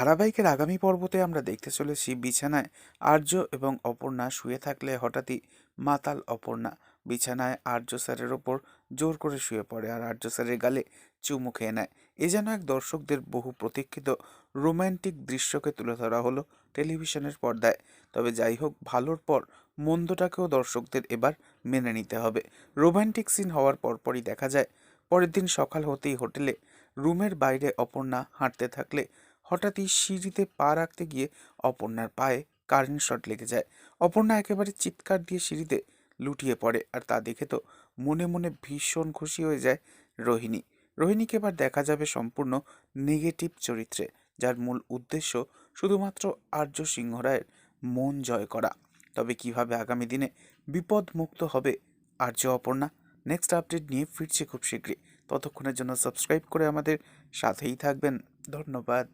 ধারাবাহিকের আগামী পর্বতে আমরা দেখতে চলেছি বিছানায় আর্য এবং অপর্ণা শুয়ে থাকলে হঠাৎই মাতাল অপর্ণা বিছানায় আর্য স্যারের ওপর জোর করে শুয়ে পড়ে আর আর্য স্যারের গালে চুমু খেয়ে নেয়। এ যেন এক দর্শকদের বহু প্রতীক্ষিত রোম্যান্টিক দৃশ্যকে তুলে ধরা হলো টেলিভিশনের পর্দায়। তবে যাই হোক, ভালোর পর মন্দটাকেও দর্শকদের এবার মেনে নিতে হবে। রোম্যান্টিক সিন হওয়ার পরপরই দেখা যায়, পরের দিন সকাল হতেই হোটেলে, রুমের বাইরে অপর্ণা হাঁটতে থাকলে হঠাৎই সিঁড়িতে পা রাখতে গিয়ে অপর্ণার পায়ে কারেন্ট শট লেগে যায়। অপর্ণা একেবারে চিৎকার দিয়ে সিঁড়িতে লুটিয়ে পড়ে আর তা দেখে তো মনে মনে ভীষণ খুশি হয়ে যায় রোহিণী। রোহিণীকে এবার দেখা যাবে সম্পূর্ণ নেগেটিভ চরিত্রে, যার মূল উদ্দেশ্য শুধুমাত্র আর্য সিংহ রায়ের মন জয় করা। তবে কীভাবে আগামী দিনে বিপদমুক্ত হবে আর্য অপর্ণা? নেক্সট আপডেট নিয়ে ফিরছে খুব শীঘ্রই। ততক্ষণের জন্য সাবস্ক্রাইব করে আমাদের সাথেই থাকবেন। ধন্যবাদ।